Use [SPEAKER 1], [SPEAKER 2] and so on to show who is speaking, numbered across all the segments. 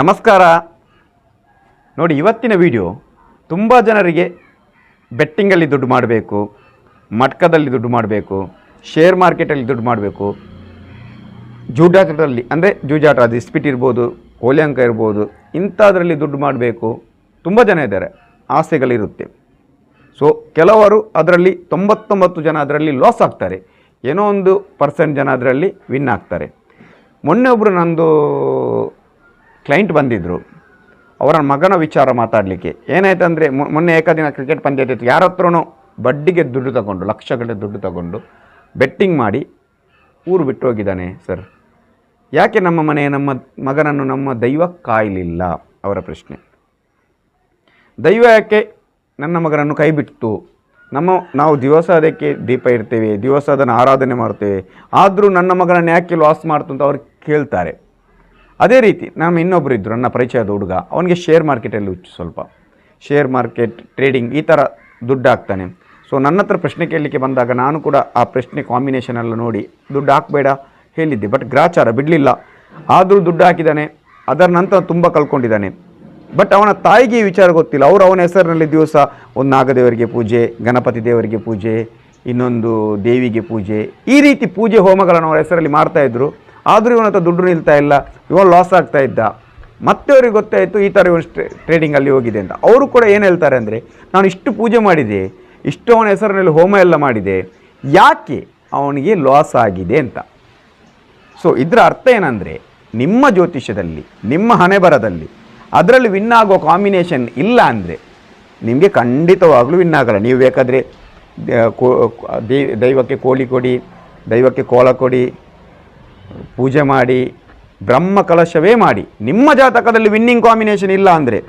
[SPEAKER 1] ನಮಸ್ಕಾರ. ನೋಡಿ, ಇವತ್ತಿನ ವಿಡಿಯೋ ತುಂಬ ಜನರಿಗೆ ಬೆಟ್ಟಿಂಗಲ್ಲಿ ದುಡ್ಡು ಮಾಡಬೇಕು, ಮಟ್ಕದಲ್ಲಿ ದುಡ್ಡು ಮಾಡಬೇಕು ಶೇರ್ ಮಾರ್ಕೆಟಲ್ಲಿ ದುಡ್ಡು ಮಾಡಬೇಕು. ಜೂಜಾಟದಲ್ಲಿ, ಅಂದರೆ ಜೂಜಾಟ ಅದು ಇಸ್ಪಿಟ್ ಇರ್ಬೋದು, ಕೋಲಿಯಾಂಕ ಇರ್ಬೋದು, ಇಂಥದ್ರಲ್ಲಿ ದುಡ್ಡು ಮಾಡಬೇಕು. ತುಂಬ ಜನ ಇದ್ದಾರೆ, ಆಸೆಗಳಿರುತ್ತೆ. ಸೊ ಕೆಲವರು ಅದರಲ್ಲಿ ತೊಂಬತ್ತೊಂಬತ್ತು ಜನ ಅದರಲ್ಲಿ ಲಾಸ್ ಆಗ್ತಾರೆ. ಏನೋ ಒಂದು ಪರ್ಸೆಂಟ್ ಜನ ಅದರಲ್ಲಿ ವಿನ್ ಆಗ್ತಾರೆ. ಮೊನ್ನೆ ಒಬ್ಬರು ನಂದು ಕ್ಲೈಂಟ್ ಬಂದಿದ್ದರು ಅವರ ಮಗನ ವಿಚಾರ ಮಾತಾಡಲಿಕ್ಕೆ. ಏನಾಯ್ತಂದರೆ ಮೊನ್ನೆ ಏಕದಿನ ಕ್ರಿಕೆಟ್ ಪಂದ್ಯ ಇತ್ತು ಯಾರ ಹತ್ರನೂ ಬಡ್ಡಿಗೆ ದುಡ್ಡು ತಗೊಂಡು, ಲಕ್ಷಗಟ್ಟಲೆ ದುಡ್ಡು ತಗೊಂಡು ಬೆಟ್ಟಿಂಗ್ ಮಾಡಿ ಊರು ಬಿಟ್ಟು ಹೋಗಿದ್ದಾನೆ ಸರ್ ಯಾಕೆ ನಮ್ಮ ಮನೆ, ನಮ್ಮ ಮಗನನ್ನು ನಮ್ಮ ದೈವ ಕಾಯಲಿಲ್ಲ? ಅವರ ಪ್ರಶ್ನೆ. ದೈವ ಯಾಕೆ ನನ್ನ ಮಗನನ್ನು ಕೈ ಬಿಟ್ಟು, ನಮ್ಮ, ನಾವು ದಿವಸ ಅದಕ್ಕೆ ದೀಪ ಇರ್ತೇವೆ ದಿವಸ ಅದನ್ನು ಆರಾಧನೆ ಮಾಡ್ತೇವೆ ಆದರೂ ನನ್ನ ಮಗನನ್ನು ಯಾಕೆ ಲಾಸ್ ಮಾಡ್ತು ಅಂತ ಅವ್ರು ಕೇಳ್ತಾರೆ. ಅದೇ ರೀತಿ ನಮ್ಮ ಇನ್ನೊಬ್ಬರು ಇದ್ದರು ನನ್ನ ಪರಿಚಯದ ಹುಡುಗ, ಅವನಿಗೆ ಶೇರ್ ಮಾರ್ಕೆಟಲ್ಲಿ ಹುಚ್ಚು ಸ್ವಲ್ಪ. ಶೇರ್ ಮಾರ್ಕೆಟ್ ಟ್ರೇಡಿಂಗ್ ಈ ಥರ ದುಡ್ಡು ಹಾಕ್ತಾನೆ. ಸೊ ನನ್ನ ಹತ್ರ ಪ್ರಶ್ನೆ ಕೇಳಲಿಕ್ಕೆ ಬಂದಾಗ ನಾನು ಕೂಡ ಆ ಪ್ರಶ್ನೆ ಕಾಂಬಿನೇಷನ್ ನೋಡಿ ದುಡ್ಡು ಹಾಕಬೇಡ ಹೇಳಿದ್ದೆ. ಬಟ್ ಗ್ರಾಚಾರ ಬಿಡಲಿಲ್ಲ. ಆದರೂ ದುಡ್ಡು ಹಾಕಿದ್ದಾನೆ ಅದರ ನಂತರ ತುಂಬ ಕಲ್ಕೊಂಡಿದ್ದಾನೆ ಬಟ್ ಅವನ ತಾಯಿಗೆ ವಿಚಾರ ಗೊತ್ತಿಲ್ಲ. ಅವರು ಅವನ ಹೆಸರಿನಲ್ಲಿ ದಿವಸ ಒಂದು ನಾಗದೇವರಿಗೆ ಪೂಜೆ, ಗಣಪತಿ ದೇವರಿಗೆ ಪೂಜೆ, ಇನ್ನೊಂದು ದೇವಿಗೆ ಪೂಜೆ, ಈ ರೀತಿ ಪೂಜೆ ಹೋಮಗಳನ್ನು ಅವರ ಹೆಸರಲ್ಲಿ ಮಾಡ್ತಾ ಇದ್ರು. ಆದರೂ ಇವನ ಹತ್ರ ದುಡ್ಡು ನಿಲ್ತಾ ಇಲ್ಲ ಇವನು ಲಾಸ್ ಆಗ್ತಾ ಇದ್ದ. ಮತ್ತೆ ಅವ್ರಿಗೆ ಗೊತ್ತಾಯಿತು, ಈ ಥರ ಇವನು ಟ್ರೇಡಿಂಗಲ್ಲಿ ಹೋಗಿದೆ ಅಂತ. ಅವರು ಕೂಡ ಏನು ಹೇಳ್ತಾರೆ ಅಂದರೆ, ನಾನು ಇಷ್ಟು ಪೂಜೆ ಮಾಡಿದೆ, ಇಷ್ಟು ಅವನ ಹೆಸರಿನಲ್ಲಿ ಹೋಮ ಎಲ್ಲ ಮಾಡಿದೆ, ಯಾಕೆ ಅವನಿಗೆ ಲಾಸ್ ಆಗಿದೆ ಅಂತ? ಸೊ ಇದರ ಅರ್ಥ ಏನಂದರೆ, ನಿಮ್ಮ ಜ್ಯೋತಿಷ್ಯದಲ್ಲಿ, ನಿಮ್ಮ ಹಣೆ ಬರದಲ್ಲಿ ಅದರಲ್ಲಿ ವಿನ್ ಆಗೋ ಕಾಂಬಿನೇಷನ್ ಇಲ್ಲ ಅಂದರೆ, ನಿಮಗೆ ಖಂಡಿತವಾಗಲೂ ವಿನ್ ಆಗಲ್ಲ. ನೀವು ಬೇಕಾದರೆ ದೈವಕ್ಕೆ ಕೋಳಿ ಕೊಡಿ, ದೈವಕ್ಕೆ ಕೋಲ ಕೊಡಿ ಪೂಜೆ ಮಾಡಿ, ಬ್ರಹ್ಮ ಕಲಶವೇ ಮಾಡಿ. ನಿಮ್ಮ ಜಾತಕದಲ್ಲಿ ವಿನ್ನಿಂಗ್ ಕಾಂಬಿನೇಷನ್ ಇಲ್ಲ ಅಂದರೆ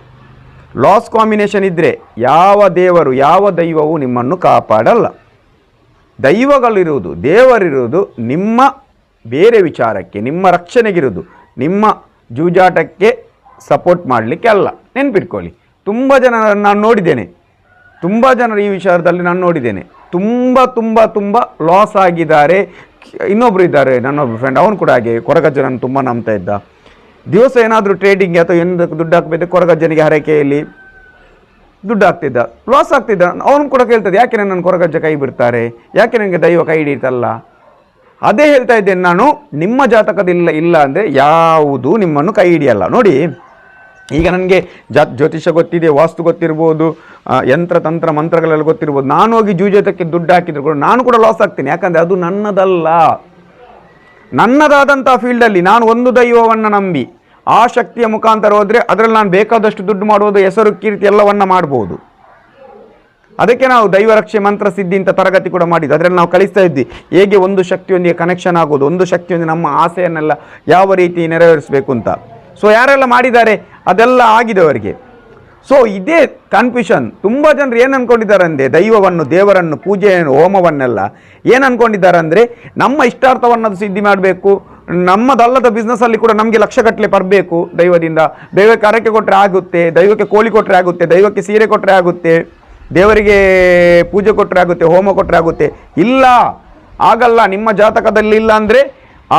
[SPEAKER 1] ಲಾಸ್ ಕಾಂಬಿನೇಷನ್ ಇದ್ದರೆ ಯಾವ ದೇವರು, ಯಾವ ದೈವವು ನಿಮ್ಮನ್ನು ಕಾಪಾಡಲ್ಲ. ದೈವಗಳಿರುವುದು, ದೇವರಿರುವುದು ನಿಮ್ಮ ಬೇರೆ ವಿಚಾರಕ್ಕೆ, ನಿಮ್ಮ ರಕ್ಷಣೆಗಿರುವುದು, ನಿಮ್ಮ ಜೂಜಾಟಕ್ಕೆ ಸಪೋರ್ಟ್ ಮಾಡಲಿಕ್ಕೆ ಅಲ್ಲ. ನೆನ್ಪಿಟ್ಕೊಳ್ಳಿ. ತುಂಬ ಜನ ನಾನು ನೋಡಿದ್ದೇನೆ. ತುಂಬ ಜನರು ಈ ವಿಚಾರದಲ್ಲಿ ನಾನು ನೋಡಿದ್ದೇನೆ. ತುಂಬ ತುಂಬ ತುಂಬ ಲಾಸ್ ಆಗಿದ್ದಾರೆ. ಇನ್ನೊಬ್ರು ಇದ್ದಾರೆ ನನ್ನೊಬ್ಬ ಫ್ರೆಂಡ್ ಅವನು ಕೂಡ ಹಾಗೆ, ಕೊರಗಜ್ಜನನ್ನು ತುಂಬ ನಂಬ್ತಾ ಇದ್ದ. ದಿವಸ ಏನಾದರೂ ಟ್ರೇಡಿಂಗ್ ಅಥವಾ ಏನಕ್ಕೆ ದುಡ್ಡು ಹಾಕಬೇಕು ಕೊರಗಜ್ಜನಿಗೆ ಹರಕೆಯಲ್ಲಿ ದುಡ್ಡು ಹಾಕ್ತಿದ್ದ. ಲಾಸ್ ಆಗ್ತಿದ್ದ ಅವನು ಕೂಡ ಕೇಳ್ತದೆ, ಯಾಕೆ ನನ್ನ ಕೊರಗಜ್ಜ ಕೈ ಬಿಡ್ತಾರೆ? ಯಾಕೆ ನನಗೆ ದೈವ ಕೈ ಹಿಡಿತಲ್ಲ? ಅದೇ ಹೇಳ್ತಾ ಇದ್ದೇನೆ ನಾನು, ನಿಮ್ಮ ಜಾತಕದಿಲ್ಲ ಇಲ್ಲ ಅಂದರೆ ಯಾವುದು ನಿಮ್ಮನ್ನು ಕೈ ಹಿಡಿಯಲ್ಲ. ನೋಡಿ ಈಗ ನನಗೆ ಜಾ ಜ್ಯೋತಿಷ್ಯ ಗೊತ್ತಿದೆ, ವಾಸ್ತು ಗೊತ್ತಿರ್ಬೋದು ಯಂತ್ರ, ತಂತ್ರ, ಮಂತ್ರಗಳೆಲ್ಲ ಗೊತ್ತಿರ್ಬೋದು. ನಾನು ಹೋಗಿ ಜೂಜಾಟಕ್ಕೆ ದುಡ್ಡು ಹಾಕಿದ್ರು ಕೂಡ ನಾನು ಕೂಡ ಲಾಸ್ ಆಗ್ತೀನಿ. ಯಾಕಂದರೆ ಅದು ನನ್ನದಲ್ಲ. ನನ್ನದಾದಂಥ ಫೀಲ್ಡಲ್ಲಿ ನಾನು ಒಂದು ದೈವವನ್ನು ನಂಬಿ, ಆ ಶಕ್ತಿಯ ಮುಖಾಂತರ ಹೋದರೆ ಅದರಲ್ಲಿ ನಾನು ಬೇಕಾದಷ್ಟು ದುಡ್ಡು ಮಾಡ್ಬೋದು ಹೆಸರು, ಕೀರ್ತಿ ಎಲ್ಲವನ್ನು ಮಾಡ್ಬೋದು. ಅದಕ್ಕೆ ನಾವು ದೈವ ರಕ್ಷೆ, ಮಂತ್ರ, ಸಿದ್ಧಿ ಅಂತ ತರಗತಿ ಕೂಡ ಮಾಡಿದ್ದು ಅದರಲ್ಲಿ ನಾವು ಕಲಿಸ್ತಾ ಇದ್ವಿ. ಹೇಗೆ ಒಂದು ಶಕ್ತಿಯೊಂದಿಗೆ ಕನೆಕ್ಷನ್ ಆಗೋದು, ಒಂದು ಶಕ್ತಿಯೊಂದಿಗೆ ನಮ್ಮ ಆಸೆಯನ್ನೆಲ್ಲ ಯಾವ ರೀತಿ ನೆರವೇರಿಸಬೇಕು ಅಂತ. ಸೊ ಯಾರೆಲ್ಲ ಮಾಡಿದ್ದಾರೆ? ಅದೆಲ್ಲ ಆಗಿದೆ ಅವರಿಗೆ. ಸೊ ಇದೇ ಕನ್ಫ್ಯೂಷನ್ ತುಂಬ ಜನರು ಏನು ಅಂದ್ಕೊಂಡಿದ್ದಾರೆ ಅಂದರೆ ದೈವವನ್ನು, ದೇವರನ್ನು, ಪೂಜೆಯನ್ನು, ಹೋಮವನ್ನೆಲ್ಲ ಏನು ಅಂದ್ಕೊಂಡಿದ್ದಾರೆ ಅಂದರೆ ನಮ್ಮ ಇಷ್ಟಾರ್ಥವನ್ನು ಸಿದ್ಧಿ ಮಾಡಬೇಕು. ನಮ್ಮದಲ್ಲದ ಬಿಸ್ನೆಸ್ಸಲ್ಲಿ ಕೂಡ ನಮಗೆ ಲಕ್ಷಗಟ್ಟಲೆ ಬರಬೇಕು ದೈವದಿಂದ. ದೈವಕ್ಕೆ ಅರಕೆ ಕೊಟ್ಟರೆ ಆಗುತ್ತೆ, ದೈವಕ್ಕೆ ಕೋಳಿ ಕೊಟ್ಟರೆ ಆಗುತ್ತೆ, ದೈವಕ್ಕೆ ಸೀರೆ ಕೊಟ್ಟರೆ ಆಗುತ್ತೆ, ದೇವರಿಗೆ ಪೂಜೆ ಕೊಟ್ಟರೆ ಆಗುತ್ತೆ, ಹೋಮ ಕೊಟ್ಟರೆ ಆಗುತ್ತೆ. ಇಲ್ಲ, ಆಗಲ್ಲ, ನಿಮ್ಮ ಜಾತಕದಲ್ಲಿ ಇಲ್ಲ ಅಂದರೆ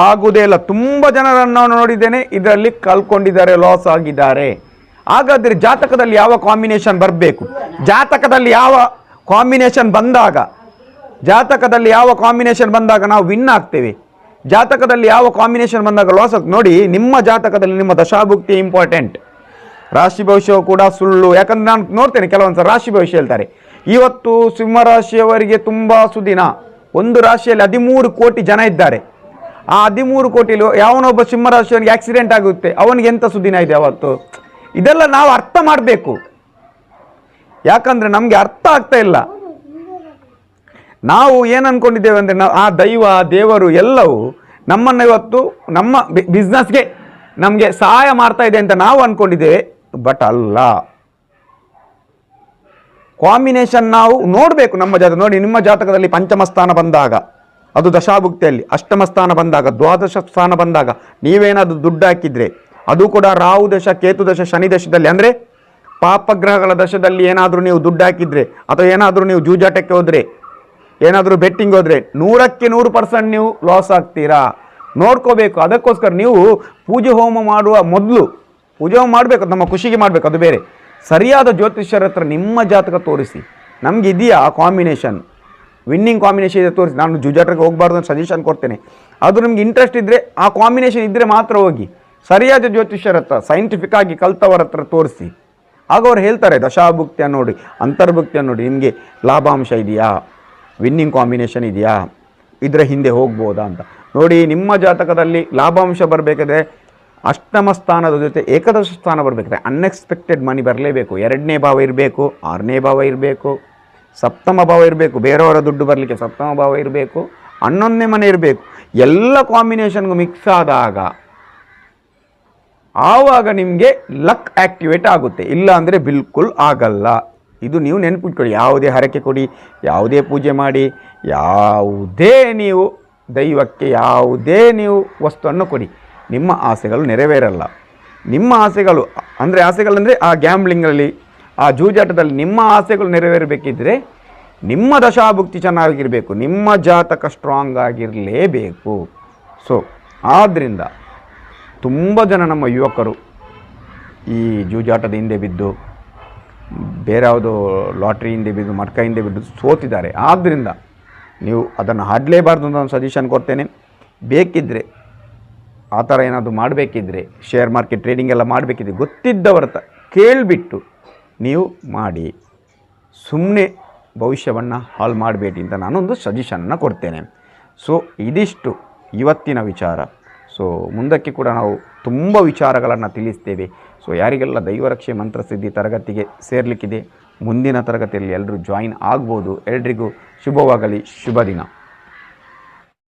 [SPEAKER 1] ಆಗುವುದೇ ಇಲ್ಲ. ತುಂಬ ಜನರನ್ನು ನಾನು ನೋಡಿದ್ದೇನೆ. ಇದರಲ್ಲಿ ಕಲ್ಕೊಂಡಿದ್ದಾರೆ ಲಾಸ್ ಆಗಿದ್ದಾರೆ. ಹಾಗಾದರೆ ಜಾತಕದಲ್ಲಿ ಯಾವ ಕಾಂಬಿನೇಷನ್ ಬರಬೇಕು? ಜಾತಕದಲ್ಲಿ ಯಾವ ಕಾಂಬಿನೇಷನ್ ಬಂದಾಗ, ಜಾತಕದಲ್ಲಿ ಯಾವ ಕಾಂಬಿನೇಷನ್ ಬಂದಾಗ ನಾವು ವಿನ್ ಆಗ್ತೇವೆ? ಜಾತಕದಲ್ಲಿ ಯಾವ ಕಾಂಬಿನೇಷನ್ ಬಂದಾಗ ಲಾಸ್ ಆಗ್ತದೆ? ನೋಡಿ, ನಿಮ್ಮ ಜಾತಕದಲ್ಲಿ ನಿಮ್ಮ ದಶಾಭುಕ್ತಿ ಇಂಪಾರ್ಟೆಂಟ್ ರಾಶಿ ಭವಿಷ್ಯವು ಕೂಡ ಸುಳ್ಳು. ಯಾಕಂದ್ರೆ ನಾನು ನೋಡ್ತೇನೆ ಕೆಲವೊಂದು ಸಲ ರಾಶಿ ಭವಿಷ್ಯ ಹೇಳ್ತಾರೆ. ಇವತ್ತು ಸಿಂಹರಾಶಿಯವರಿಗೆ ತುಂಬ ಸುದಿನ. ಒಂದು ರಾಶಿಯಲ್ಲಿ ಹದಿಮೂರು ಕೋಟಿ ಜನ ಇದ್ದಾರೆ. ಆ ಹದಿಮೂರು ಕೋಟಿಲು ಯಾವನೊಬ್ಬ ಸಿಂಹರಾಶಿಯವನಿಗೆ ಆಕ್ಸಿಡೆಂಟ್ ಆಗುತ್ತೆ, ಅವನಿಗೆ ಎಂಥ ಸುದಿನ ಇದೆ ಅವತ್ತು? ಇದೆಲ್ಲ ನಾವು ಅರ್ಥ ಮಾಡಬೇಕು. ಯಾಕಂದರೆ ನಮಗೆ ಅರ್ಥ ಆಗ್ತಾ ಇಲ್ಲ. ನಾವು ಏನು ಅಂದ್ಕೊಂಡಿದ್ದೇವೆ ಅಂದರೆ ನಾವು ಆ ದೈವ, ದೇವರು ಎಲ್ಲವೂ ನಮ್ಮನ್ನು ಇವತ್ತು ನಮ್ಮ ಬಿಸ್ನೆಸ್ಗೆ ನಮಗೆ ಸಹಾಯ ಮಾಡ್ತಾ ಇದೆ ಅಂತ ನಾವು ಅಂದ್ಕೊಂಡಿದ್ದೇವೆ ಬಟ್ ಅಲ್ಲ. ಕಾಂಬಿನೇಷನ್ ನಾವು ನೋಡಬೇಕು ನಮ್ಮ ಜಾತಕ ನೋಡಿ, ನಿಮ್ಮ ಜಾತಕದಲ್ಲಿ ಪಂಚಮ ಸ್ಥಾನ ಬಂದಾಗ. ಅದು ದಶಾಭುಕ್ತಿಯಲ್ಲಿ ಅಷ್ಟಮ ಸ್ಥಾನ ಬಂದಾಗ, ದ್ವಾದಶ ಸ್ಥಾನ ಬಂದಾಗ ನೀವೇನಾದರೂ ದುಡ್ಡು ಹಾಕಿದರೆ, ಅದು ಕೂಡ ರಾಹು ದಶ, ಕೇತು ದಶ, ಶನಿ ದಶದಲ್ಲಿ ಅಂದರೆ ಪಾಪಗ್ರಹಗಳ ದಶದಲ್ಲಿ ಏನಾದರೂ ನೀವು ದುಡ್ಡು ಹಾಕಿದರೆ ಅಥವಾ ಏನಾದರೂ ನೀವು ಜೂಜಾಟಕ್ಕೆ ಹೋದರೆ, ಏನಾದರೂ ಬೆಟ್ಟಿಂಗ್ ಹೋದರೆ ನೂರಕ್ಕೆ ನೂರು ಪರ್ಸೆಂಟ್ ನೀವು ಲಾಸ್ ಆಗ್ತೀರಾ? ನೋಡ್ಕೋಬೇಕು. ಅದಕ್ಕೋಸ್ಕರ ನೀವು ಪೂಜೆ ಹೋಮ ಮಾಡುವ ಮೊದಲು, ಪೂಜೆ ಮಾಡಬೇಕು, ನಮ್ಮ ಖುಷಿಗೆ ಮಾಡಬೇಕು, ಅದು ಬೇರೆ. ಸರಿಯಾದ ಜ್ಯೋತಿಷ್ಯರ ಹತ್ರ ನಿಮ್ಮ ಜಾತಕ ತೋರಿಸಿ. ನಮಗಿದೆಯಾ ಆ ಕಾಂಬಿನೇಷನ್ ವಿನ್ನಿಂಗ್ ಕಾಂಬಿನೇಷನ್ ಇದೆ ತೋರಿಸಿ. ನಾನು ಜುಜಾಟ್ರಿಗೆ ಹೋಗಬಾರ್ದು ಅಂತ ಸಜೆಷನ್ ಕೊಡ್ತೇನೆ. ಅದು ನಿಮ್ಗೆ ಇಂಟ್ರೆಸ್ಟ್ ಇದ್ದರೆ ಆ ಕಾಂಬಿನೇಷನ್ ಇದ್ದರೆ ಮಾತ್ರ ಹೋಗಿ. ಸರಿಯಾದ ಜ್ಯೋತಿಷ್ಯರ ಹತ್ರ ಸೈಂಟಿಫಿಕ್ ಆಗಿ ಕಲ್ತವರ ಹತ್ರ ತೋರಿಸಿ. ಆಗ ಅವ್ರು ಹೇಳ್ತಾರೆ, ದಶಾಭುಕ್ತಿಯ ನೋಡಿ, ಅಂತರ್ಭುಕ್ತಿಯ ನೋಡಿ, ನಿಮಗೆ ಲಾಭಾಂಶ ಇದೆಯಾ? ವಿನ್ನಿಂಗ್ ಕಾಂಬಿನೇಷನ್ ಇದೆಯಾ? ಇದರ ಹಿಂದೆ ಹೋಗ್ಬೋದಾ ಅಂತ. ನೋಡಿ, ನಿಮ್ಮ ಜಾತಕದಲ್ಲಿ ಲಾಭಾಂಶ ಬರಬೇಕಾದ್ರೆ ಅಷ್ಟಮ ಸ್ಥಾನದ ಜೊತೆ ಏಕದಶ ಸ್ಥಾನ ಬರಬೇಕಾದ್ರೆ ಅನ್ಎಕ್ಸ್ಪೆಕ್ಟೆಡ್ ಮನಿ ಬರಲೇಬೇಕು. ಎರಡನೇ ಭಾವ ಇರಬೇಕು, ಆರನೇ ಭಾವ ಇರಬೇಕು. ಸಪ್ತಮ ಭಾವ ಇರಬೇಕು. ಬೇರೆಯವರ ದುಡ್ಡು ಬರಲಿಕ್ಕೆ ಸಪ್ತಮ ಭಾವ ಇರಬೇಕು. ಹನ್ನೊಂದನೇ ಮನೆ ಇರಬೇಕು. ಎಲ್ಲ ಕಾಂಬಿನೇಷನ್ಗೂ ಮಿಕ್ಸ್ ಆದಾಗ ಆವಾಗ ನಿಮಗೆ ಲಕ್ ಆ್ಯಕ್ಟಿವೇಟ್ ಆಗುತ್ತೆ. ಇಲ್ಲ ಅಂದರೆ ಬಿಲ್ಕುಲ್ ಆಗಲ್ಲ. ಇದು ನೀವು ನೆನ್ಪಿಟ್ಕೊಳ್ಳಿ. ಯಾವುದೇ ಹರಕೆ ಕೊಡಿ, ಯಾವುದೇ ಪೂಜೆ ಮಾಡಿ, ಯಾವುದೇ ನೀವು ದೈವಕ್ಕೆ ಯಾವುದೇ ನೀವು ವಸ್ತುವನ್ನು ಕೊಡಿ. ನಿಮ್ಮ ಆಸೆಗಳು ನೆರವೇರಲ್ಲ. ನಿಮ್ಮ ಆಸೆಗಳು ಅಂದರೆ ಆಸೆಗಳಂದರೆ ಆ ಗ್ಯಾಮ್ಲಿಂಗಲ್ಲಿ ಆ ಜೂಜಾಟದಲ್ಲಿ ನಿಮ್ಮ ಆಸೆಗಳು ನೆರವೇರಬೇಕಿದ್ರೆ ನಿಮ್ಮ ದಶಾಭುಕ್ತಿ ಚೆನ್ನಾಗಿರಬೇಕು, ನಿಮ್ಮ ಜಾತಕ ಸ್ಟ್ರಾಂಗ್ ಆಗಿರಲೇಬೇಕು. ಸೊ ಆದ್ದರಿಂದ ತುಂಬ ಜನ ನಮ್ಮ ಯುವಕರು ಈ ಜೂಜಾಟದ ಹಿಂದೆ ಬಿದ್ದು, ಬೇರೆ ಯಾವುದೋ ಲಾಟ್ರಿ ಹಿಂದೆ ಬಿದ್ದು, ಮಡ್ಕ ಹಿಂದೆ ಬಿದ್ದು ಸೋತಿದ್ದಾರೆ. ಆದ್ದರಿಂದ ನೀವು ಅದನ್ನು ಹಾಡಲೇಬಾರ್ದು ಅಂತ ಒಂದು ಸಜೆಷನ್ ಕೊಡ್ತೇನೆ. ಬೇಕಿದ್ದರೆ ಆ ಥರ ಏನಾದರೂ ಮಾಡಬೇಕಿದ್ರೆ ಶೇರ್ ಮಾರ್ಕೆಟ್ ಟ್ರೇಡಿಂಗ್ ಎಲ್ಲ ಮಾಡಬೇಕಿದ್ರೆ ಗೊತ್ತಿದ್ದವರ ತ ಕೇಳಿಬಿಟ್ಟು ನೀವು ಮಾಡಿ. ಸುಮ್ಮನೆ ಭವಿಷ್ಯವನ್ನು ಹಾಳು ಮಾಡಬೇಡಿ ಅಂತ ನಾನೊಂದು ಸಜೆಷನ್ನ ಕೊಡ್ತೇನೆ. ಸೊ ಇದಿಷ್ಟು ಇವತ್ತಿನ ವಿಚಾರ. ಸೊ ಮುಂದಕ್ಕೆ ಕೂಡ ನಾವು ತುಂಬ ವಿಚಾರಗಳನ್ನು ತಿಳಿಸ್ತೇವೆ. ಸೊ ಯಾರಿಗೆಲ್ಲ ದೈವರಕ್ಷೆ ಮಂತ್ರಸಿದ್ಧಿ ತರಗತಿಗೆ ಸೇರಲಿಕ್ಕಿದೆ, ಮುಂದಿನ ತರಗತಿಯಲ್ಲಿ ಎಲ್ಲರೂ ಜಾಯಿನ್ ಆಗ್ಬೋದು. ಎಲ್ರಿಗೂ ಶುಭವಾಗಲಿ ಶುಭ ದಿನ